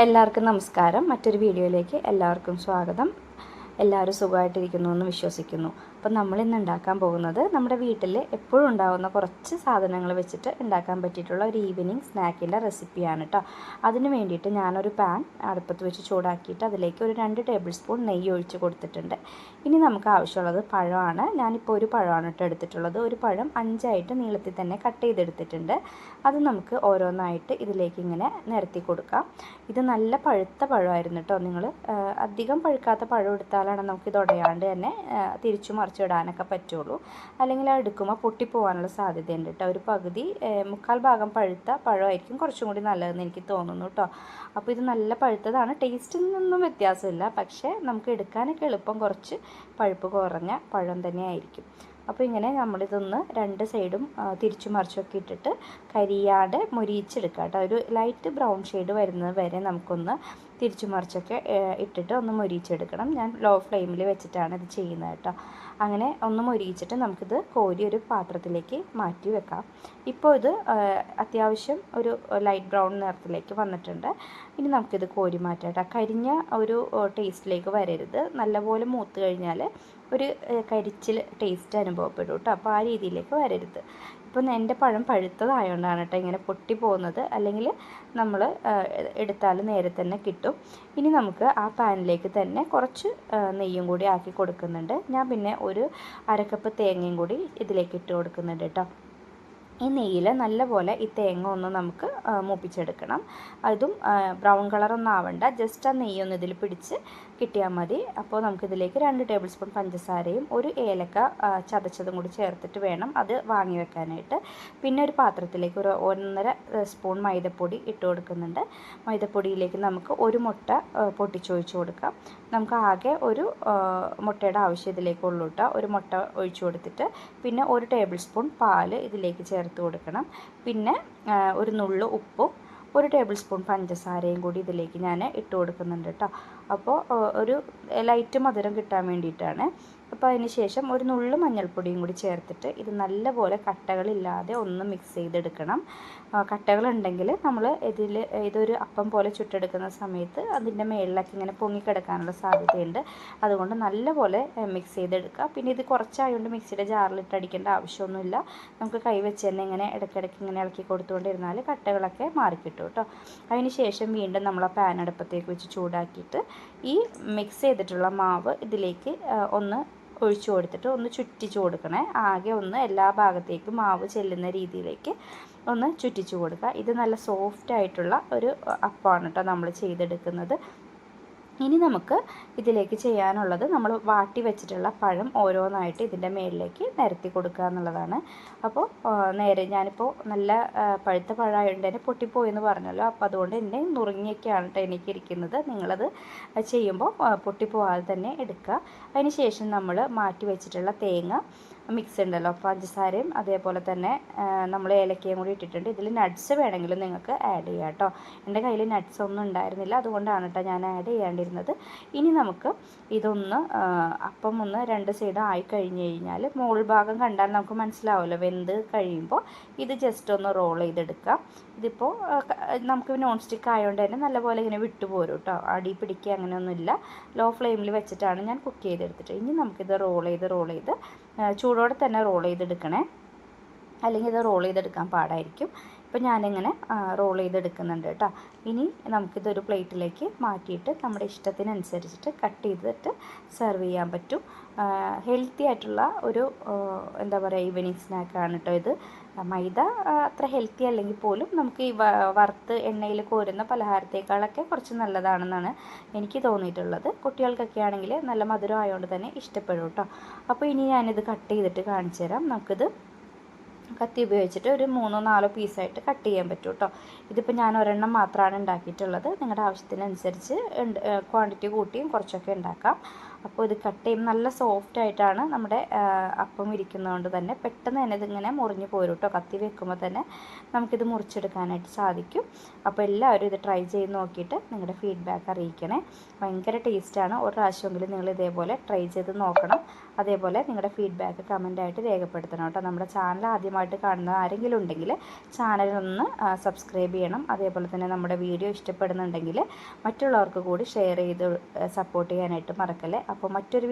എല്ലാവർക്കും നമസ്കാരം. മറ്റൊരു വീഡിയോയിലേക്ക് എല്ലാവർക്കും സ്വാഗതം. എല്ലാവരും സുഖമായിട്ടിരിക്കുന്നു എന്ന് വിശ്വസിക്കുന്നു. അപ്പം നമ്മൾ ഇന്ന് ഉണ്ടാക്കാൻ പോകുന്നത് നമ്മുടെ വീട്ടിൽ എപ്പോഴും ഉണ്ടാകുന്ന കുറച്ച് സാധനങ്ങൾ വെച്ചിട്ട് ഉണ്ടാക്കാൻ പറ്റിയിട്ടുള്ള ഒരു ഈവനിങ് സ്നാക്കിന്റെ റെസിപ്പിയാണ് കേട്ടോ അതിന് വേണ്ടിയിട്ട് ഞാനൊരു പാൻ അടുപ്പത്ത് വെച്ച് ചൂടാക്കിയിട്ട് അതിലേക്ക് ഒരു രണ്ട് ടേബിൾ സ്പൂൺ നെയ്യ് ഒഴിച്ച് കൊടുത്തിട്ടുണ്ട്. ഇനി നമുക്ക് ആവശ്യമുള്ളത് പഴമാണ്. ഞാനിപ്പോൾ ഒരു പഴമാണ് കേട്ടോ എടുത്തിട്ടുള്ളത്. ഒരു പഴം അഞ്ചായിട്ട് നീളത്തിൽ തന്നെ കട്ട് ചെയ്തെടുത്തിട്ടുണ്ട്. അത് നമുക്ക് ഓരോന്നായിട്ട് ഇതിലേക്ക് ഇങ്ങനെ നിരത്തി കൊടുക്കാം. ഇത് നല്ല പഴുത്ത പഴമായിരുന്നു കേട്ടോ നിങ്ങൾ അധികം പഴുക്കാത്ത പഴം എടുത്താലാണ് നമുക്ക് ഇത് ഉടയാണ്ട് തന്നെ തിരിച്ചു തിരിച്ചു മറിച്ചിടാനൊക്കെ പറ്റുള്ളൂ. അല്ലെങ്കിൽ അത് എടുക്കുമ്പോൾ പൊട്ടിപ്പോകാനുള്ള സാധ്യതയുണ്ട് കേട്ടോ. ഒരു പകുതി മുക്കാൽ ഭാഗം പഴുത്ത പഴമായിരിക്കും കുറച്ചും കൂടി നല്ലതെന്ന് എനിക്ക് തോന്നുന്നു കേട്ടോ. അപ്പോൾ ഇത് നല്ല പഴുത്തതാണ്. ടേസ്റ്റിൽ നിന്നും വ്യത്യാസമില്ല. പക്ഷേ നമുക്ക് എടുക്കാനൊക്കെ എളുപ്പം കുറച്ച് പഴുപ്പ് കുറഞ്ഞ പഴം തന്നെയായിരിക്കും. അപ്പോൾ ഇങ്ങനെ നമ്മളിതൊന്ന് രണ്ട് സൈഡും തിരിച്ചു മറിച്ചൊക്കെ ഇട്ടിട്ട് കരിയാതെ മൊരിയിച്ചെടുക്കുക കേട്ടോ. ഒരു ലൈറ്റ് ബ്രൗൺ ഷെയ്ഡ് വരുന്നത് വരെ നമുക്കൊന്ന് തിരിച്ചു മറിച്ചൊക്കെ ഇട്ടിട്ട് ഒന്ന് മൊരിയിച്ചെടുക്കണം. ഞാൻ ലോ ഫ്ലെയിമിൽ വെച്ചിട്ടാണ് ഇത് ചെയ്യുന്നത് കേട്ടോ. അങ്ങനെ ഒന്ന് മൊരിയിച്ചിട്ട് നമുക്കിത് കോരി ഒരു പാത്രത്തിലേക്ക് മാറ്റി വെക്കാം. ഇപ്പോൾ ഇത് അത്യാവശ്യം ഒരു ലൈറ്റ് ബ്രൗൺ നിറത്തിലേക്ക് വന്നിട്ടുണ്ട്. ഇനി നമുക്കിത് കോരി മാറ്റാം കരിഞ്ഞ ഒരു ടേസ്റ്റിലേക്ക് വരരുത്. നല്ലപോലെ മൂത്ത് കഴിഞ്ഞാൽ ഒരു കരിച്ചിൽ ടേസ്റ്റ് അനുഭവപ്പെടും കേട്ടോ അപ്പോൾ ആ രീതിയിലേക്ക് വരരുത്. ഇപ്പം എന്റെ പഴം പഴുത്തതായതുകൊണ്ടാണ് കേട്ടോ ഇങ്ങനെ പൊട്ടി പോകുന്നത്. അല്ലെങ്കിൽ നമ്മൾ എടുത്താൽ നേരെ തന്നെ കിട്ടും. ഇനി നമുക്ക് ആ പാനിലേക്ക് തന്നെ കുറച്ച് നെയ്യും കൂടി ആക്കി കൊടുക്കുന്നുണ്ട്. ഞാൻ പിന്നെ ഒരു അരക്കപ്പ് തേങ്ങയും കൂടി ഇതിലേക്ക് ഇട്ട് കൊടുക്കുന്നുണ്ട് കേട്ടോ ഈ നെയ്യിൽ നല്ലപോലെ ഈ തേങ്ങ ഒന്ന് നമുക്ക് മൂപ്പിച്ചെടുക്കണം. അതും ബ്രൗൺ കളറൊന്നും ആവണ്ട. ജസ്റ്റ് ആ നെയ്യൊന്ന് ഇതിൽ പിടിച്ച് കിട്ടിയാൽ മതി. അപ്പോൾ നമുക്കിതിലേക്ക് രണ്ട് ടേബിൾ സ്പൂൺ പഞ്ചസാരയും ഒരു ഏലക്ക ചതച്ചതും കൂടി ചേർത്തിട്ട് വേണം അത് വാങ്ങി വെക്കാനായിട്ട്. പിന്നെ ഒരു പാത്രത്തിലേക്ക് ഒരു ഒന്നര സ്പൂൺ മൈദപ്പൊടി ഇട്ട് കൊടുക്കുന്നുണ്ട്. മൈദപ്പൊടിയിലേക്ക് നമുക്ക് ഒരു മുട്ട പൊട്ടിച്ചൊഴിച്ചു കൊടുക്കാം. നമുക്ക് ആകെ ഒരു മുട്ടയുടെ ആവശ്യം ഇതിലേക്കുള്ളൂ ഒരു മുട്ട ഒഴിച്ചു കൊടുത്തിട്ട് പിന്നെ ഒരു ടേബിൾ സ്പൂൺ പാൽ ഇതിലേക്ക് ചേർത്ത് കൊടുക്കണം. പിന്നെ ഒരു നുള്ളു ഉപ്പും ഒരു ടേബിൾ സ്പൂൺ പഞ്ചസാരയും കൂടി ഇതിലേക്ക് ഞാൻ ഇട്ട് കൊടുക്കുന്നുണ്ട് കേട്ടോ അപ്പോൾ ഒരു ലൈറ്റ് മധുരം കിട്ടാൻ വേണ്ടിയിട്ടാണ് അപ്പോൾ അതിന് ശേഷം ഒരു നുള്ളു മഞ്ഞൾപ്പൊടിയും കൂടി ചേർത്തിട്ട് ഇത് നല്ലപോലെ കട്ടകളില്ലാതെ ഒന്ന് മിക്സ് ചെയ്തെടുക്കണം. കട്ടകളുണ്ടെങ്കിൽ നമ്മൾ ഇതിൽ ഇതൊരു അപ്പം പോലെ ചുട്ടെടുക്കുന്ന സമയത്ത് അതിന്റെ മേളിലൊക്കെ ഇങ്ങനെ പൊങ്ങിക്കിടക്കാനുള്ള സാധ്യതയുണ്ട്. അതുകൊണ്ട് നല്ലപോലെ മിക്സ് ചെയ്തെടുക്കുക. പിന്നെ ഇത് കുറച്ചായതുകൊണ്ട് മിക്സിയുടെ ജാറിലിട്ട് അടിക്കേണ്ട ആവശ്യമൊന്നുമില്ല. നമുക്ക് കൈവച്ച് തന്നെ ഇങ്ങനെ ഇടയ്ക്കിടയ്ക്ക് ഇങ്ങനെ ഇളക്കി കൊടുത്തുകൊണ്ടിരുന്നാൽ കട്ടകളൊക്കെ മാറിക്കിട്ടും കേട്ടോ അതിന് ശേഷം വീണ്ടും നമ്മൾ ആ പാൻ അടുപ്പത്തേക്ക് വെച്ച് ചൂടാക്കിയിട്ട് ഈ മിക്സ് ചെയ്തിട്ടുള്ള മാവ് ഇതിലേക്ക് ഒന്ന് ഒഴിച്ചു കൊടുത്തിട്ട് ഒന്ന് ചുറ്റിച്ചു കൊടുക്കണേ. ആകെ ഒന്ന് എല്ലാ ഭാഗത്തേക്കും മാവ് ചെല്ലുന്ന രീതിയിലേക്ക് ഒന്ന് ചുറ്റിച്ചു കൊടുക്കുക. ഇത് നല്ല സോഫ്റ്റ് ആയിട്ടുള്ള ഒരു അപ്പമാണ് കേട്ടോ നമ്മൾ ചെയ്തെടുക്കുന്നത്. ഇനി നമുക്ക് ഇതിലേക്ക് ചെയ്യാനുള്ളത് നമ്മൾ വാട്ടി വെച്ചിട്ടുള്ള പഴം ഓരോന്നായിട്ട് ഇതിന്റെ മേളിലേക്ക് നിരത്തി കൊടുക്കുക എന്നുള്ളതാണ്. അപ്പോൾ നേരെ ഞാനിപ്പോൾ നല്ല പഴുത്ത പഴമായതുകൊണ്ട് തന്നെ പൊട്ടിപ്പോയി എന്ന് പറഞ്ഞല്ലോ. അപ്പോൾ അതുകൊണ്ട് എന്റെ നുറുങ്ങിയൊക്കെയാണ് കേട്ടോ എനിക്ക് ഇരിക്കുന്നത് നിങ്ങളത് ചെയ്യുമ്പോൾ പൊട്ടിപ്പോവാതെ തന്നെ എടുക്കുക. അതിന് ശേഷം നമ്മൾ മാറ്റി വെച്ചിട്ടുള്ള തേങ്ങ മിക്സ് ഉണ്ടല്ലോ പഞ്ചസാരയും അതേപോലെ തന്നെ നമ്മൾ ഏലക്കയും കൂടി ഇട്ടിട്ടുണ്ട്. ഇതിൽ നട്ട്സ് വേണമെങ്കിലും നിങ്ങൾക്ക് ആഡ് ചെയ്യാം കേട്ടോ. എന്റെ കയ്യിൽ നട്ട്സ് ഒന്നും ഉണ്ടായിരുന്നില്ല. അതുകൊണ്ടാണ് കേട്ടോ ഞാൻ ആഡ് ചെയ്യാണ്ടിരുന്നത്. ഇനി നമുക്ക് ഇതൊന്ന് അപ്പം ഒന്ന് രണ്ട് സൈഡ് ആയി കഴിഞ്ഞ് കഴിഞ്ഞാൽ മുകൾ ഭാഗം കണ്ടാൽ നമുക്ക് മനസ്സിലാവുമല്ലോ. വെന്ത് കഴിയുമ്പോൾ ഇത് ജസ്റ്റ് ഒന്ന് റോൾ ചെയ്തെടുക്കാം. ഇതിപ്പോൾ നമുക്ക് നോൺ സ്റ്റിക്ക് ആയതുകൊണ്ട് തന്നെ നല്ലപോലെ ഇങ്ങനെ വിട്ടുപോരും കേട്ടോ അടി പിടിക്കുക അങ്ങനെയൊന്നുമില്ല. ലോ ഫ്ലെയിമിൽ വെച്ചിട്ടാണ് ഞാൻ കുക്ക് ചെയ്തെടുത്തിട്ട്. ഇനി നമുക്കിത് റോൾ ചെയ്ത് റോൾ ചെയ്ത് ചൂടോടെ തന്നെ റോൾ ചെയ്തെടുക്കണേ. അല്ലെങ്കിൽ ഇത് റോൾ ചെയ്തെടുക്കാൻ പാടായിരിക്കും. ഇപ്പം ഞാനിങ്ങനെ റോൾ ചെയ്തെടുക്കുന്നുണ്ട് കേട്ടോ. ഇനി നമുക്കിതൊരു പ്ലേറ്റിലേക്ക് മാറ്റിയിട്ട് നമ്മുടെ ഇഷ്ടത്തിനനുസരിച്ചിട്ട് കട്ട് ചെയ്തിട്ട് സെർവ് ചെയ്യാൻ പറ്റും. ഹെൽത്തി ആയിട്ടുള്ള ഒരു എന്താ പറയുക ഈവനിങ് സ്നാക്കാണ് കേട്ടോ ഇത്. മൈദ അത്ര ഹെൽത്തി അല്ലെങ്കിൽ പോലും നമുക്ക് ഈ വറുത്ത് എണ്ണയിൽ കോരുന്ന പലഹാരത്തേക്കാളൊക്കെ കുറച്ച് നല്ലതാണെന്നാണ് എനിക്ക് തോന്നിയിട്ടുള്ളത്. കുട്ടികൾക്കൊക്കെ ആണെങ്കിൽ നല്ല മധുരം ആയതുകൊണ്ട് തന്നെ ഇഷ്ടപ്പെടും കേട്ടോ. അപ്പോൾ ഇനി ഞാനിത് കട്ട് ചെയ്തിട്ട് കാണിച്ചു തരാം നമുക്കിത് കത്തി ഉപയോഗിച്ചിട്ട് ഒരു മൂന്നോ നാലോ പീസായിട്ട് കട്ട് ചെയ്യാൻ പറ്റും കേട്ടോ ഇതിപ്പോൾ ഞാൻ ഒരെണ്ണം മാത്രമാണ് ഉണ്ടാക്കിയിട്ടുള്ളത്. നിങ്ങളുടെ ആവശ്യത്തിനനുസരിച്ച് ക്വാണ്ടിറ്റി കൂട്ടിയും കുറച്ചൊക്കെ ഉണ്ടാക്കാം. അപ്പോൾ ഇത് കട്ട് ചെയ്യുമ്പോൾ നല്ല സോഫ്റ്റ് ആയിട്ടാണ് നമ്മുടെ അപ്പം ഇരിക്കുന്നതുകൊണ്ട് തന്നെ പെട്ടെന്ന് തന്നെ ഇതിങ്ങനെ മുറിഞ്ഞു പോരും കേട്ടോ കത്തി വെക്കുമ്പോൾ തന്നെ നമുക്കിത് മുറിച്ചെടുക്കാനായിട്ട് സാധിക്കും. അപ്പോൾ എല്ലാവരും ഇത് ട്രൈ ചെയ്ത് നോക്കിയിട്ട് നിങ്ങളുടെ ഫീഡ്ബാക്ക് അറിയിക്കണേ. ഭയങ്കര ടേസ്റ്റാണ് ഒരു പ്രാവശ്യമെങ്കിലും നിങ്ങൾ ഇതേപോലെ ട്രൈ ചെയ്ത് നോക്കണം. അതേപോലെ നിങ്ങളുടെ ഫീഡ്ബാക്ക് കമന്റായിട്ട് രേഖപ്പെടുത്തണം കേട്ടോ നമ്മുടെ ചാനൽ ആദ്യമായിട്ട് കാണുന്ന ആരെങ്കിലും ഉണ്ടെങ്കിൽ ചാനലൊന്ന് സബ്സ്ക്രൈബ് ചെയ്യണം. അതേപോലെ തന്നെ നമ്മുടെ വീഡിയോ ഇഷ്ടപ്പെടുന്നുണ്ടെങ്കിൽ മറ്റുള്ളവർക്ക് കൂടി ഷെയർ ചെയ്ത് സപ്പോർട്ട് ചെയ്യാനായിട്ട് മറക്കല്ലേ. അപ്പോൾ മറ്റൊരു